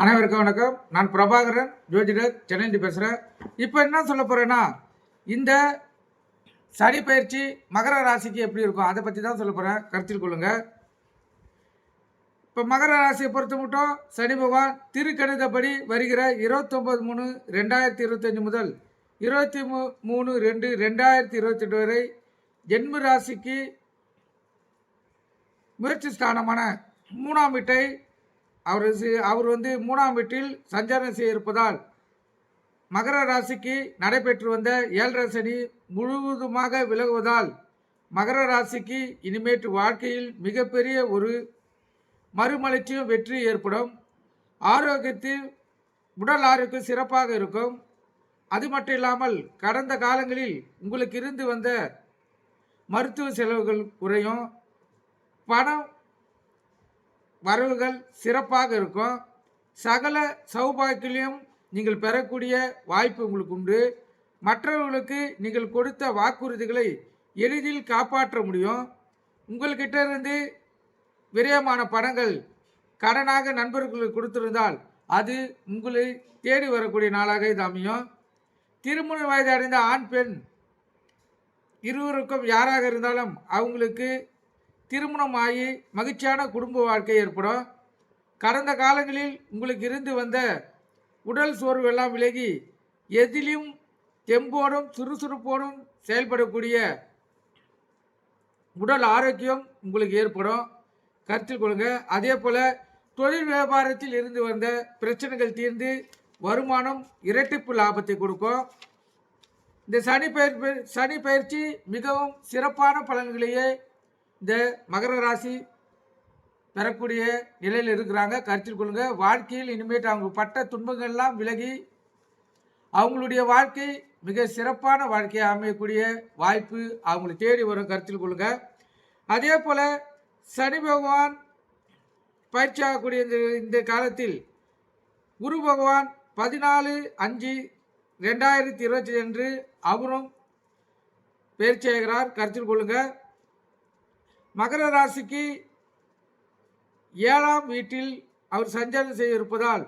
அனைவருக்கும் வணக்கம். நான் பிரபாகரன் ஜோதிடர் சென்னையிலிருந்து பேசுகிறேன் இப்போ என்ன சொல்ல போகிறேன்னா இந்த சனி பயிற்சி மகர ராசிக்கு எப்படி இருக்கும்? அதை பற்றி தான் சொல்ல போகிறேன் கருத்தில் கொள்ளுங்கள் இப்போ மகர ராசியை பொறுத்த மட்டும் சனி பகவான் திருக்கணிதப்படி வருகிற இருபத்தொம்பது மூணு ரெண்டாயிரத்தி இருபத்தஞ்சி முதல் இருபத்தி மூ மூணு ரெண்டு ரெண்டாயிரத்தி இருபத்தெட்டு வரை ஜென்ம ராசிக்கு முயற்சி ஸ்தானமான மூணாம் வீட்டை அவர் அவர் வந்து மூணாம் வீட்டில் சஞ்சாரம் செய்ய இருப்பதால் மகர ராசிக்கு நடைபெற்று வந்த ஏழரை சனி முழுவதுமாக விலகுவதால் மகர ராசிக்கு இனிமேட்டு வாழ்க்கையில் மிகப்பெரிய ஒரு மறுமலர்ச்சியும் வெற்றி ஏற்படும். ஆரோக்கியத்தில் உடல் ஆரோக்கியம் சிறப்பாக இருக்கும். அது மட்டும் இல்லாமல் கடந்த காலங்களில் உங்களுக்கு இருந்து வந்த மருத்துவ செலவுகள் குறையும். பணம் வரவுகள் சிறப்பாக இருக்கும். சகல சௌபாக்கியம் நீங்கள் பெறக்கூடிய வாய்ப்பு உங்களுக்கு உண்டு. மற்றவர்களுக்கு நீங்கள் கொடுத்த வாக்குறுதிகளை எளிதில் காப்பாற்ற முடியும். உங்கள்கிட்ட இருந்து விரயமான பணங்கள் கடனாக நண்பர்களுக்கு கொடுத்திருந்தால் அது உங்களை தேடி வரக்கூடிய நாளாக இது அமையும். திருமண வயது அடைந்த ஆண் பெண் இருவருக்கும் யாராக இருந்தாலும் அவங்களுக்கு திருமணம் ஆகி மகிழ்ச்சியான குடும்ப வாழ்க்கை ஏற்படும். கடந்த காலங்களில் உங்களுக்கு இருந்து வந்த உடல் சோர்வு எல்லாம் விலகி எதிலும் தெம்போடும் சுறுசுறுப்போடும் செயல்படக்கூடிய உடல் ஆரோக்கியம் உங்களுக்கு ஏற்படும். கருத்தில் கொள்ளுங்க அதே போல் தொழில் வியாபாரத்தில் இருந்து வந்த பிரச்சனைகள் தீர்ந்து வருமானம் இரட்டிப்பு லாபத்தை கொடுக்கும். இந்த சனி பயிர் சனி பயிற்சி மிகவும் சிறப்பான பலன்களையே இந்த மகர ராசி பெறக்கூடிய நிலையில் இருக்கிறாங்க. கருத்தில் கொள்ளுங்க. வாழ்க்கையில் இனிமேட்டு அவங்க பட்ட துன்பங்கள்லாம் விலகி அவங்களுடைய வாழ்க்கை மிக சிறப்பான வாழ்க்கையை அமையக்கூடிய வாய்ப்பு அவங்களை தேடி வரும் கருத்தில் கொள்ளுங்க. அதே போல் சனி பகவான் பயிற்சி ஆகக்கூடிய இந்த இந்த காலத்தில் குரு பகவான் பதினாலு அஞ்சு ரெண்டாயிரத்தி இருபத்தி அன்று அவரும் பயிற்சி ஆகிறார். கருத்தில் கொள்ளுங்கள் மகர ராசிக்கு ஏழாம் வீட்டில் அவர் சஞ்சாரம் செய்ய இருப்பதால்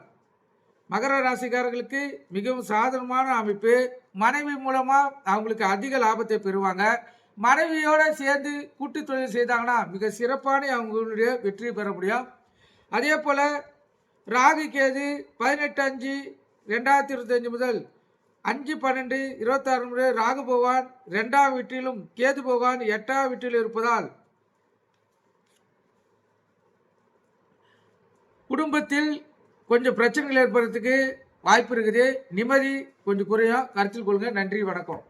மகர ராசிக்காரர்களுக்கு மிகவும் சாதகமான அமைப்பு. மனைவி மூலமாக அவங்களுக்கு அதிக லாபத்தை பெறுவாங்க. மனைவியோடு சேர்ந்து கூட்டு தொழில் செய்தாங்கன்னா மிக சிறப்பான அவங்களுடைய வெற்றி பெற முடியும். அதே போல் ராகு கேது பதினெட்டு அஞ்சு ரெண்டாயிரத்தி இருபத்தஞ்சு முதல் அஞ்சு பன்னெண்டு இருபத்தாறு முறை ராகு பகவான் ரெண்டாம் வீட்டிலும் கேது பகவான் எட்டாம் வீட்டிலும் இருப்பதால் குடும்பத்தில் கொஞ்சம் பிரச்சனைகள் ஏற்படுறதுக்கு வாய்ப்பு இருக்குது. நிம்மதி கொஞ்சம் குறையும். கருத்தில் கொள்ளுங்கள் நன்றி. வணக்கம்.